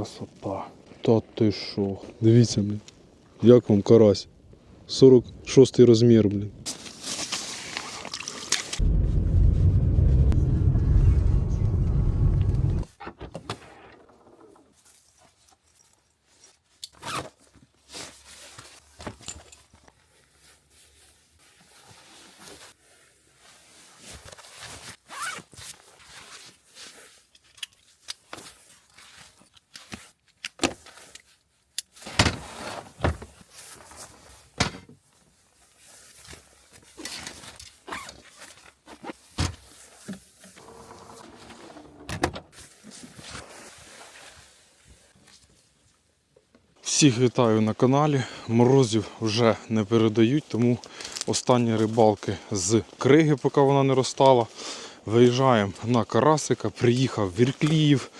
красота. Та ти що? Дивіться, блін. Як вам карась? 46 розмір, блін. Всіх вітаю на каналі. Морозів вже не передають, тому останні рибалки з криги, поки вона не розтала. Виїжджаємо на Карасика, приїхав Віркліїв.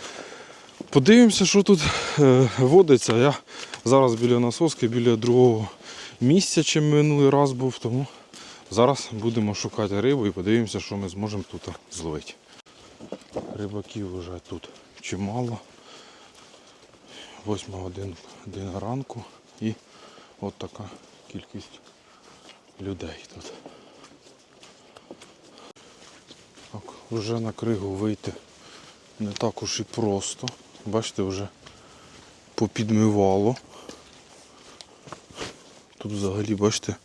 Подивимося, що тут е, водиться. Я зараз біля насоски, біля другого місця, чим минулий раз був, тому зараз будемо шукати рибу і подивимося, що ми зможемо тут зловити. Рибаків вже тут чимало. 8 годин, ранку і от така кількість людей тут. Так, вже на кригу вийти не так уж і просто. Бачите, вже попідмивало. Тут взагалі, бачите,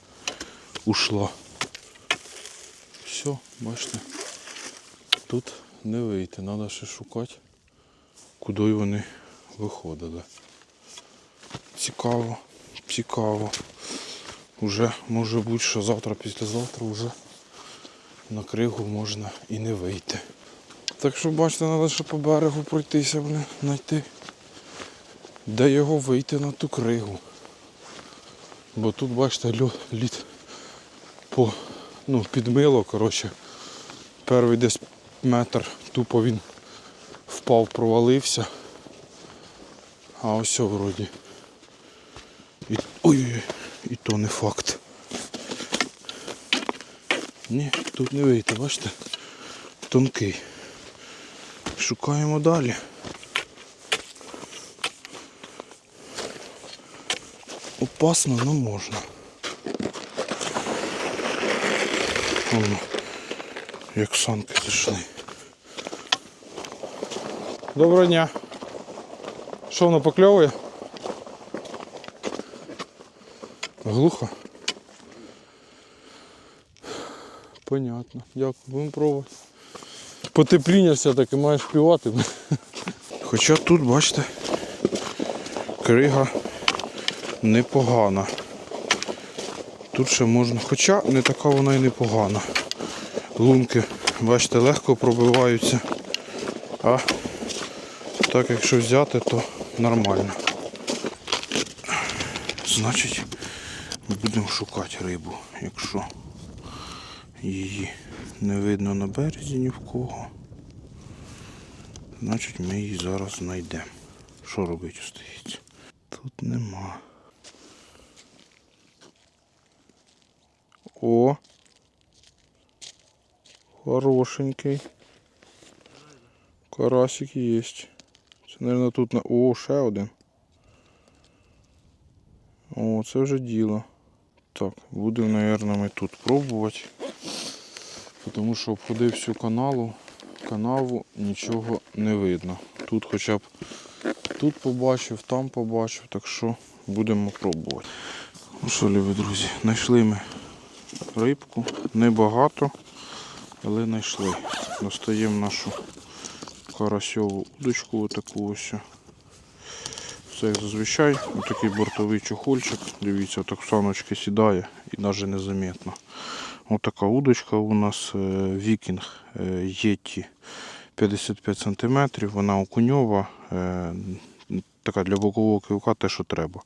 ушла. Все, бачите, тут не вийти, треба ще шукати, куди вони виходили. Цікаво, цікаво. Уже може бути, що завтра, післязавтра вже на кригу можна і не вийти. Так що бачите, треба ще по берегу пройтися, блін, знайти. Де його вийти на ту кригу. Бо тут, бачите, лід по, ну, підмило, коротше. Перший десь метр тупо він впав, провалився. А ось вроді. І... Ой-ой-ой, і то не факт. Ні, тут не вийти, бачите? Тонкий. Шукаємо далі. Опасно, але можна. Воно, як санки зайшли. Доброго дня. Що воно покльовує? Глухо. Понятно. Дякую, будемо пробувати. Потепління все-таки маєш співати. Хоча тут, бачите, крига непогана. Тут ще можна, хоча не така вона і непогана. Лунки, бачите, легко пробиваються. А так якщо взяти, то нормально. Значить, будемо шукати рибу, якщо її не видно на березі ні в кого. Значить ми її зараз знайдемо. Що робити остається? Тут нема. О! Хорошенький. Карасик есть. Це, мабуть, тут на... О, ще один. О, це вже діло. Так, будемо, мабуть, ми тут пробувати. Тому що обходив всю каналу, канаву нічого не видно. Тут хоча б тут побачив, там побачив, так що будемо пробувати. Ну що, любі друзі, знайшли ми рибку. Небагато, але знайшли. Достаємо нашу карасьову удочку отаку ось. Це як зазвичай, такий бортовий чохольчик. Дивіться, так саночки сідає і навіть незаметно. Ось така удочка у нас е, Вікінг е, Єті 55 см. Вона окуньова. е, Така для бокового кивка те, що треба.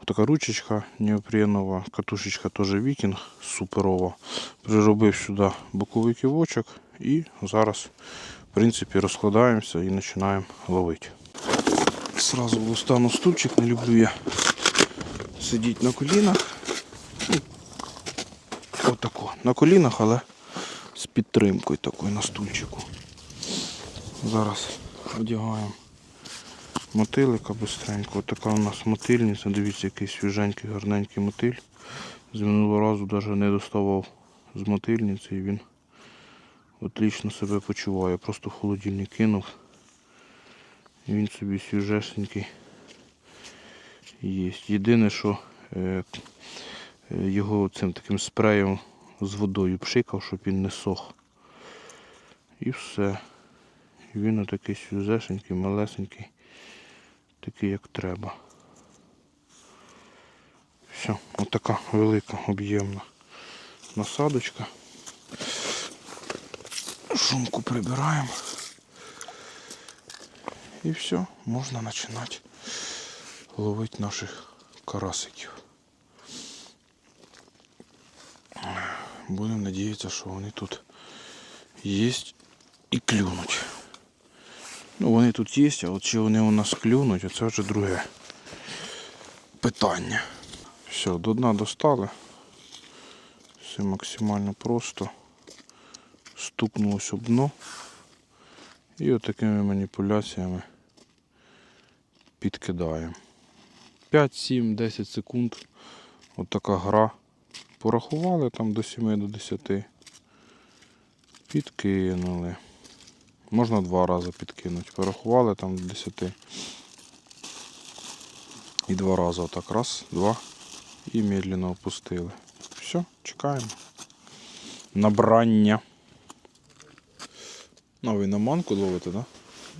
Ось така ручечка неопренова, катушечка теж вікінг суперова. Приробив сюди боковий кивочок і зараз в принципі розкладаємося і починаємо ловити. Сразу достану стульчик, не люблю я сидіти на колінах. Ну, Отако, на колінах, але з підтримкою такою на стульчику. Зараз одягаємо мотилика бистренько. Ось така у нас мотильниця. Дивіться, який свіженький, гарненький мотиль. З минулого разу навіть не доставав з мотильниці і він отлично себе почуває. Просто в холодильник кинув. І він собі свіжесенький є. Єдине, що е, е, його цим таким спреєм з водою пшикав, щоб він не сох. І все. Він отакий свіжесенький, малесенький, такий як треба. Все, отака велика об'ємна насадочка. Шумку прибираємо. І все, можна починати ловити наших карасиків. Будемо надіятися, що вони тут є і клюнуть. Ну, вони тут є, а от чи вони у нас клюнуть, це вже друге питання. Все, до дна достали. Все максимально просто. Стукнулось об дно. І отакими маніпуляціями підкидаємо. 5, 7, 10 секунд. От така гра. Порахували там до 7 до 10. Підкинули. Можна два рази підкинути. Порахували там до 10. І два рази отак. Раз, два. І медленно опустили. Все, чекаємо. Набрання. Ну, ви на манку ловите, так? Да?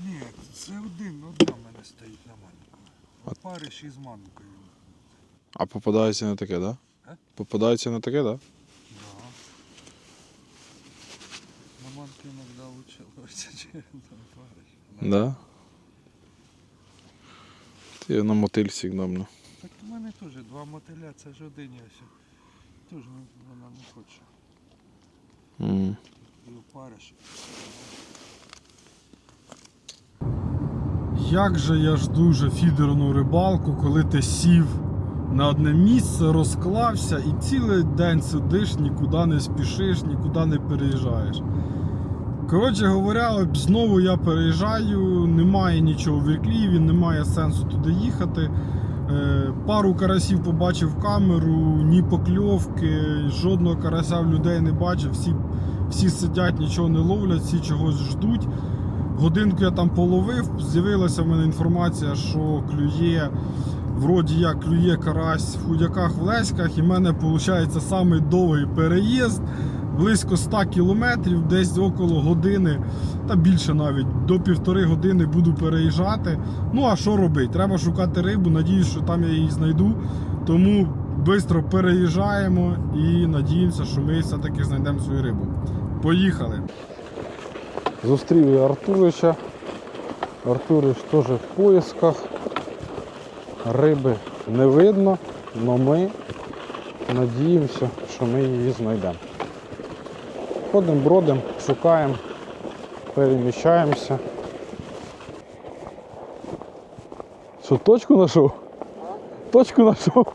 Ні, це один, одна в мене стоїть на манку. Опариш із манкою. А попадається на таке, так? Да? А? Попадається на таке, так? Да? Да. На манки іноді лучше ловиться, чем на опариш. Да. Ти на мотиль сигнально. Так у мене теж два мотиля, це ж один я ще. Теж вона не хоче. М. І опариш. Як же я жду вже фідерну рибалку, коли ти сів на одне місце, розклався і цілий день сидиш, нікуди не спішиш, нікуди не переїжджаєш. Коротше говоря, знову я переїжджаю, немає нічого в Вірклієві, немає сенсу туди їхати. Е, Пару карасів побачив камеру, ні покльовки, жодного карася в людей не бачив. Всі, всі сидять, нічого не ловлять, всі чогось ждуть. Годинку я там половив, з'явилася в мене інформація, що клює, вроді як клює карась в худяках в Леськах, і в мене виходить самий довгий переїзд, близько 100 кілометрів, десь около години, та більше навіть, до півтори години буду переїжджати. Ну а що робити? Треба шукати рибу, надіюсь, що там я її знайду. Тому швидко переїжджаємо і надіємося, що ми все-таки знайдемо свою рибу. Поїхали! Зустрів я Артурича. Артурич теж в поисках. Риби не видно, але ми надіємося, що ми її знайдемо. Ходимо, бродимо, шукаємо, переміщаємося. Що, точку знайшов? Точку знайшов?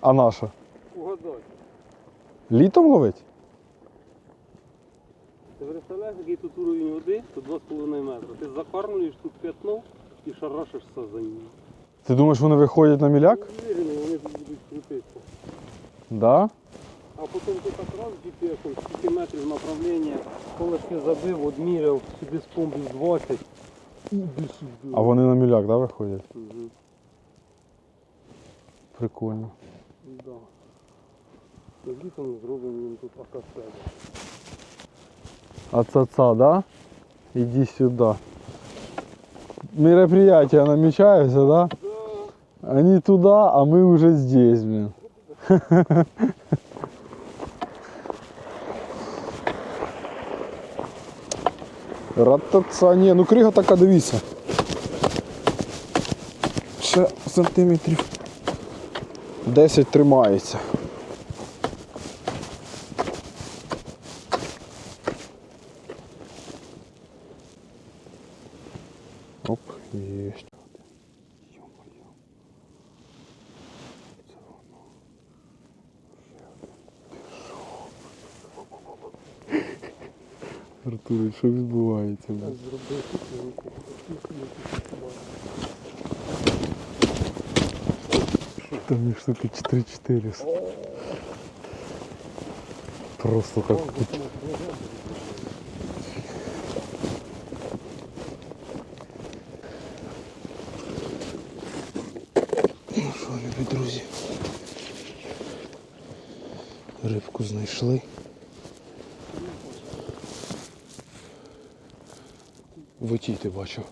А наша? Угадай. Літом ловить? Представляєш, який тут уровень води, то 2,5 метра. Ти закармлюєш тут п'ятно і шарашишся за ним. Ти думаєш, вони виходять на міляк? Уверений, вони тут будуть крутитися. Да. А потім ти так раз GPS, скільки метрів направлення, колишки забив, одміряв, сюди спомбів 20. Іди сюди. А вони на міляк, да, виходять? Угу. Прикольно. Да. Літом зробимо їм тут себе. Отца, да? Иди сюда. Мероприятие намечается, да? Они туда, а мы уже здесь, блин. Ратаца, ні, ну крига така, дивіться. Ще сантиметрів 10 тримається. Оп, есть. Артур, що відбувається? блін? Зробив купинку. Там їх штуки 3-400. Просто как Ну що, любі друзі? Рибку знайшли. В оті ти бачив.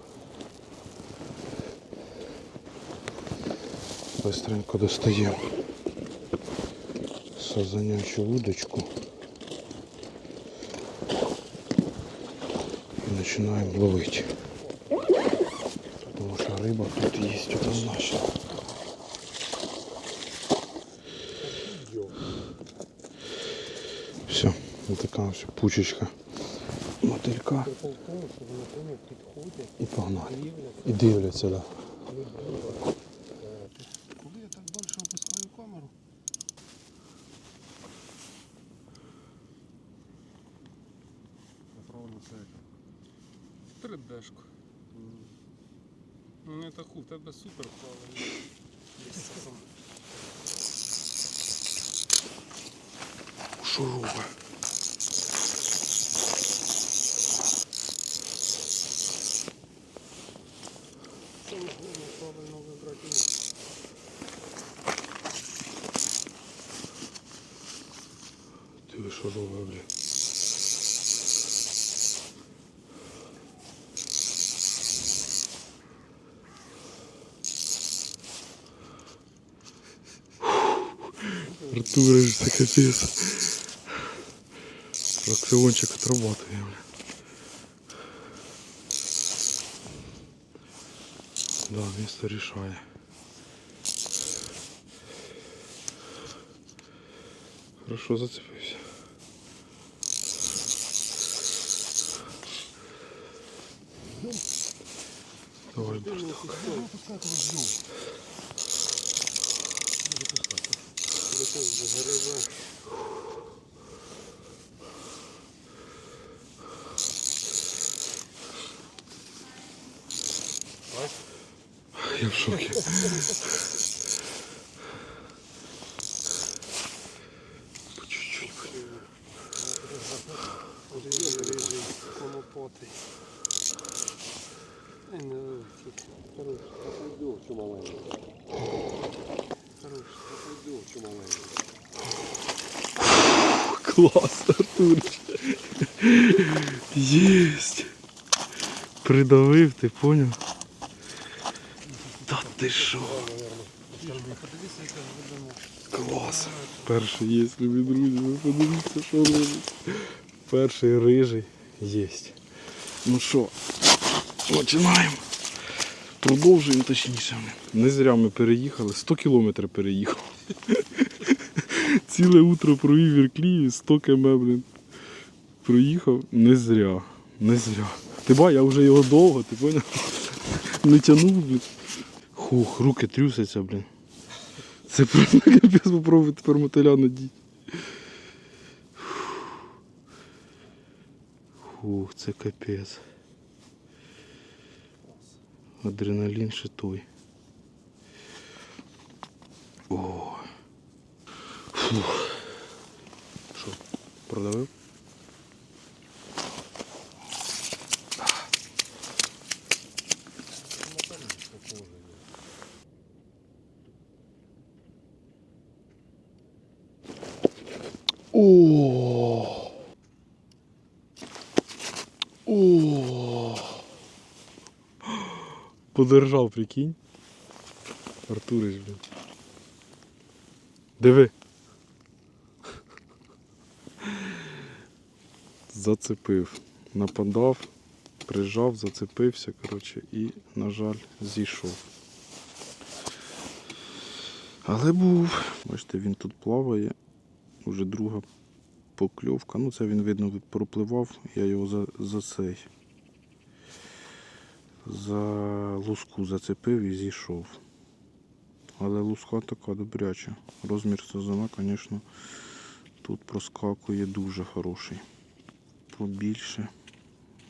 Быстренько достаємо сазанячу удочку і починаємо ловити. Тому що риба тут є однозначно. Все, ось пучечка мотилька і погнали. дивляться, І дивляться, да. не. Коли я так далі опускаю камеру, направлено це. 3D-шку. Ну не таку, в тебе супер правильно. Шуруба. Саме головне правильно вибрати місце. Ти ви шуруба, блін. Артур, це капець. Фракціончик отрабатує, бля. Да, місто рішає. Хорошо зацепився. Давай, брат. Опускати розйом. Я в шокі. По чуть-чуть. Один рижий конопатий. Ай, не чуть. Хорош. Пойду, що маленький. Хорош. Пойду, що маленький. Класс, Артурич. Єсть. Поняв? Та ти що? Глибина. Клас. Перший є, любі друзі, ви подивіться, що робить. Перший рижий єсть. Ну що, починаємо. Продовжуємо точніше. Не зря ми переїхали, 100 кілометрів переїхав. Ціле утро провів в Ірклієві, 100 км, блін. Проїхав не зря. Не зря. Ти ба, я вже його довго, ти поняв? Не тянув, блін. Хух, руки трюсяться, блін. Це просто капець попробуй тепер мотиля надіть. Хух, це капець. Адреналін ще той. О. Фух. Що, продавив? О. О. Подержав, прикинь. Артурич, блін. Диви. Зацепив. Нападав, прижав, зацепився, коротше, і, на жаль, зійшов. Але був. Бачите, він тут плаває. Уже друга покльовка. Ну, це він, видно, пропливав, я його за, за цей. За луску зацепив і зійшов. Але луска така добряча. Розмір сезона, звісно, тут проскакує дуже хороший. Побільше.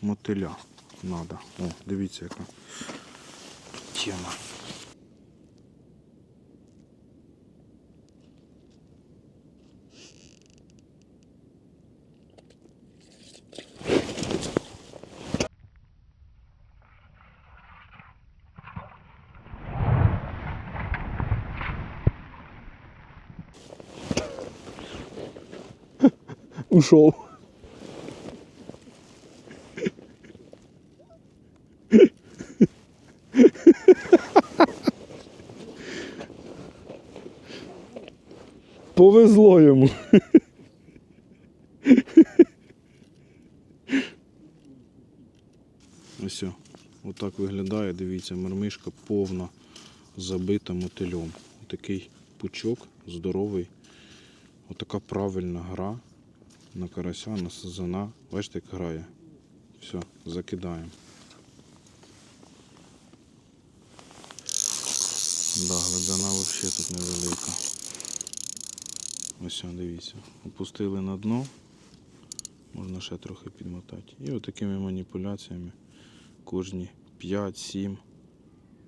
мотиля треба. О, дивіться, яка тема. Ушов. Повезло йому. Ось. Отак виглядає, дивіться, мармишка повна забита мотильом. Такий пучок здоровий. Отака правильна гра на карася, на сазана. Бачите, як грає. Все, закидаємо. Да, глибина взагалі тут невелика. Ось, дивіться. Опустили на дно. Можна ще трохи підмотати. І отакими маніпуляціями кожні 5-7,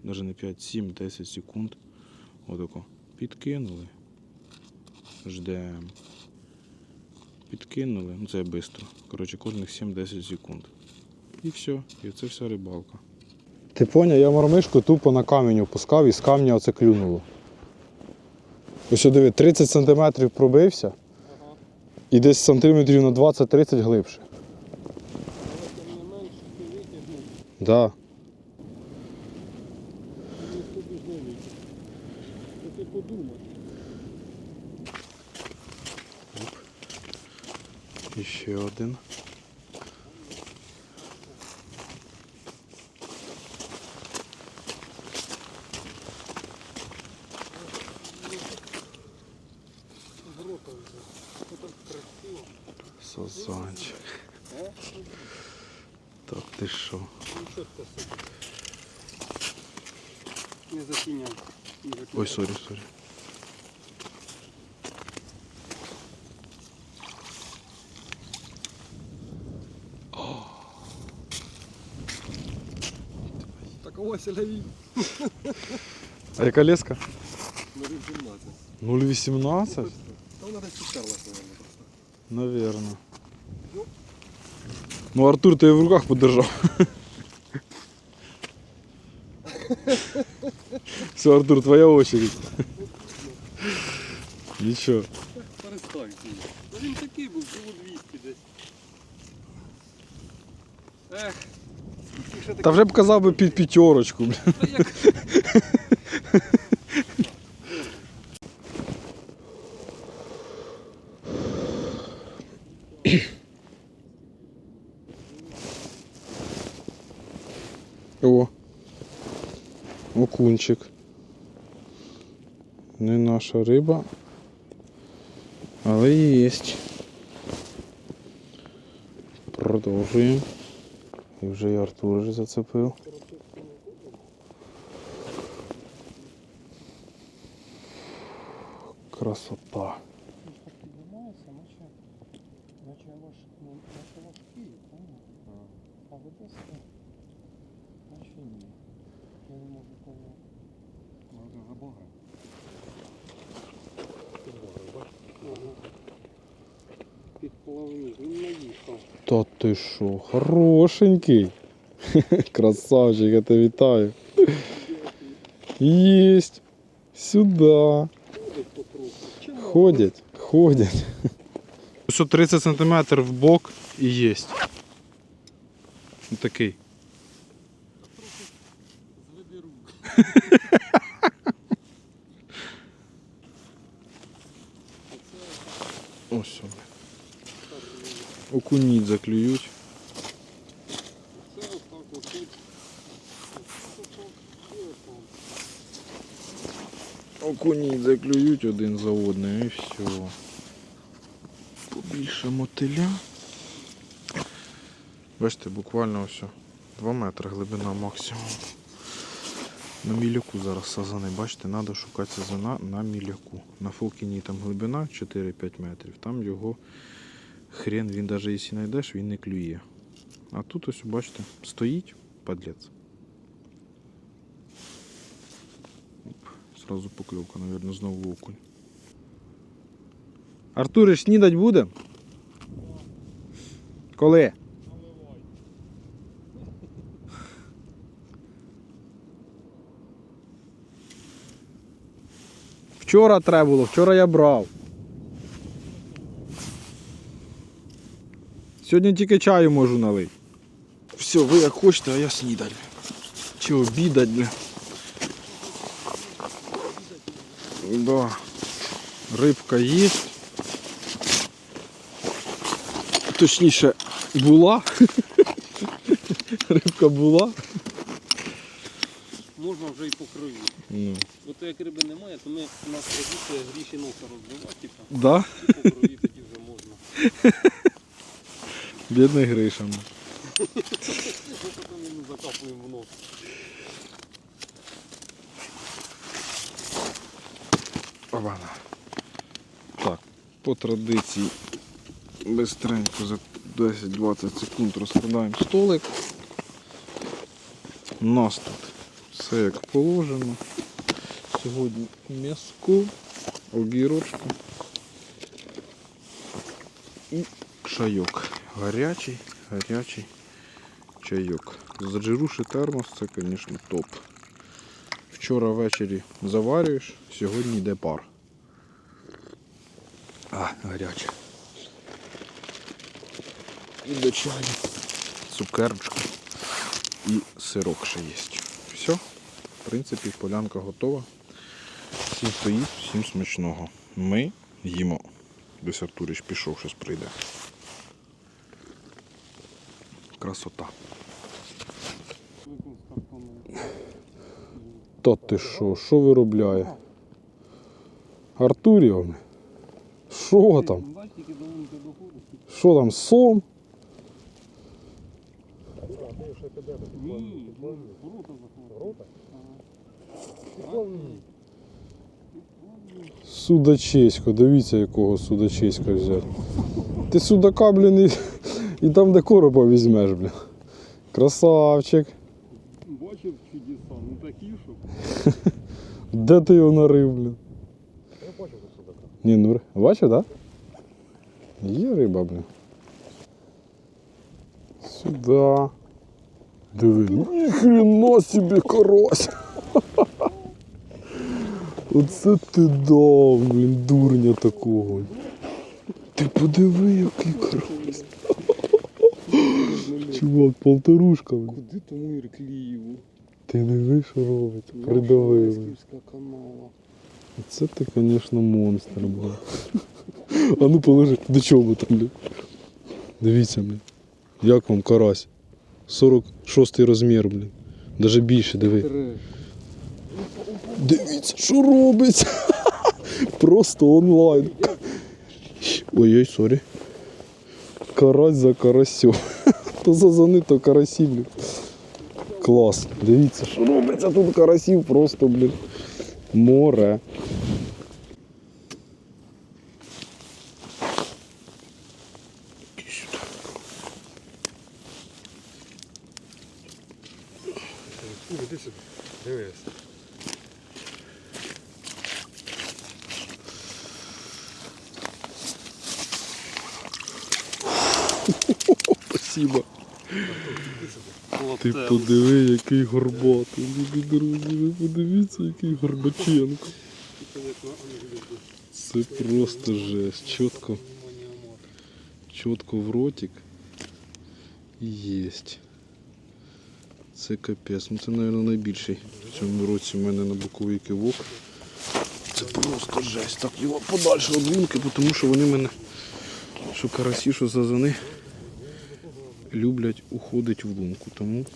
навіть не 5-7, 10 секунд. Отако. Підкинули. Ждемо. Підкинули. Ну це швидко. Коротше, кожних 7-10 секунд. І все. І це вся рибалка. Ти поняв, я мормишку тупо на камінь опускав і з камня оце клюнуло. Ось диви, 30 см пробився і десь сантиметрів на 20-30 глибше. Але тим не менш ти Да. один. Грота вже. Це так красиво. Сазанчик. Е? Так, ти що? Ну що ти собі? Не затіняй. Не затіняй. Ой, сорі, сорі. ось лові. А яка леска? На 18. 0,18? Та вона десь підтерлась, мабуть, просто. Наверно. Ну, Артур, ти в руках подержав. Все, Артур, твоя очередь. Нічого. Та вже б казав би під п'ятерочку. О. Окунчик. Не наша риба. Але єсть. Продовжуємо. І вже і Артур вже зацепив. Красота. Піднімається, наче, наче ваш, ну, наче ваш Київ, правильно? А в Одесі, наче ні. Я не можу поняти. Може за Бога. Під половину, він наїхав. Та ти що, хорошенький. Красавчик, я тебе вітаю. Єсть. Сюди. Ходять, ходять. Ось 30 см в бок і єсть. Такий. Окуніть заклюють. Окуніть заклюють один за одним і все. Побільше мотиля. Бачите, буквально ось 2 метри глибина максимум. На міляку зараз сазани, бачите, треба шукати сазана на міляку. На фолкіні там глибина 4-5 метрів, там його хрен, він навіть якщо знайдеш, він не клює. А тут ось, бачите, стоїть подлець. Оп, сразу покльовка, мабуть, знову окунь. Артуриш, снідать буде? Коли? Вчора треба було, вчора я брав. Сьогодні тільки чаю можу налити. Все, ви як хочете, а я снідать. Чи обідать, бля. Да. Рибка є. Точніше, була. Рибка була. Можна вже і по крові. Ну. Бо то як риби немає, то ми у нас традиція гріші носа розбивати, Да? і по крові тоді вже можна. Бідний Гриша. закапуємо в нос. Обана. Так, по традиції бистренько за 10-20 секунд розкладаємо столик. У нас тут все як положено. Сьогодні м'яско, огірочки і чайок. Гарячий, гарячий чайок. Заджируший термос це, звісно, топ. Вчора ввечері заварюєш, сьогодні йде пар. А, гаряче. І до чаю. Цукерочка. І сирок ще є. Все. В принципі, полянка готова. Всім стоїть, всім смачного. Ми їмо. Десь Артурич пішов, щось прийде. Красота. Та ти що, що виробляє? Артуріовне? Що там? Що там, сом? Судачесько, дивіться якого судачеська взяти. Ти судака, блін, і, і там, де коропа візьмеш, блін. Красавчик. Бачив чудеса, ну такі, що. Де ти його нарив, блін? Я бачив судака. Ні, ну бачив, так? Да? Є риба, блін. Сюда. Диви, ніхрена собі карась. Оце ти дав, блін, дурня такого. Ти подиви, який карась. Чувак, полторушка, блін. Куди тому Ірклієву? Ти диви, що робить. Придавив. блін. канала. Це ти, звісно, монстр, блін. А ну положи, до чого там, блін. Дивіться, блін. Як вам карась? 46 розмір, блін. Даже більше, диви. Дивіться, що робиться. Просто онлайн. Ой-ой, сорі. Карась за карасю. То то карасі, блін. Клас. Дивіться, що робиться тут карасів просто, блін. Море. Іди сюди. Дивись. Спасибо. Ти подиви, який горбатий. Любі друзі, ви подивіться, який горбаченко. Це просто жесть. Чітко, чітко в ротик. Єсть. Це капець. Ну це, мабуть, найбільший в цьому році в мене на боковий кивок. Це просто жесть. Так його подальше від лунки, тому що вони мене, що карасі, що зазани, люблять уходити в лунку. Тому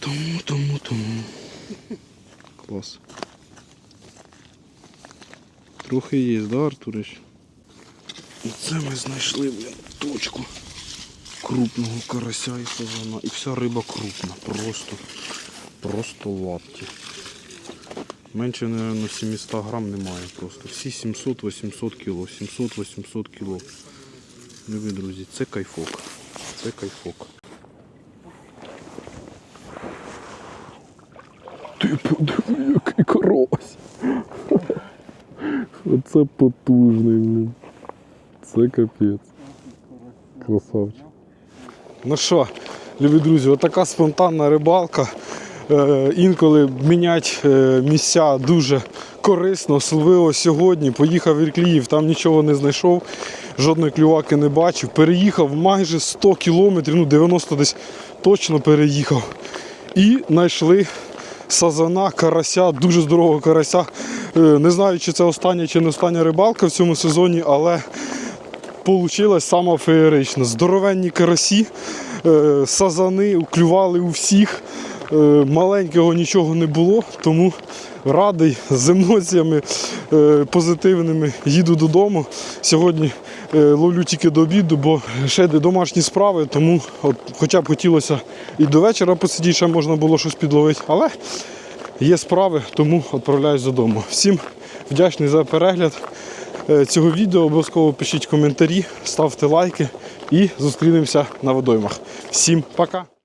Тому, тому, тому. Клас. Трохи є, да, Артурич? Оце ми знайшли, блін, точку крупного карася і сазана. І вся риба крупна, просто, просто лапті. Менше, мабуть, 700 грам немає просто. Всі 700-800 кіло, 700-800 кіло. Любі друзі, це кайфок. Це кайфок. Ти подиви, який карась. Оце потужний, блін. Це капець. Красавчик. Ну що, любі друзі, отака спонтанна рибалка. Е, інколи міняти е, місця дуже корисно, особливо сьогодні. Поїхав в Іркліїв, там нічого не знайшов, жодної клюваки не бачив. Переїхав майже 100 кілометрів, ну 90 десь точно переїхав. І знайшли сазана, карася, дуже здорового карася. Е, Не знаю, чи це остання чи не остання рибалка в цьому сезоні, але Получилось саме феєрично. Здоровенні карасі, е, сазани клювали у всіх. Е, маленького нічого не було, тому радий з емоціями позитивними. Їду додому. Сьогодні ловлю тільки до обіду, бо ще йде домашні справи, тому от, хоча б хотілося і до вечора посидіти, ще можна було щось підловити. Але є справи, тому відправляюсь додому. Всім вдячний за перегляд е, цього відео. Обов'язково пишіть коментарі, ставте лайки і зустрінемося на водоймах. Всім пока!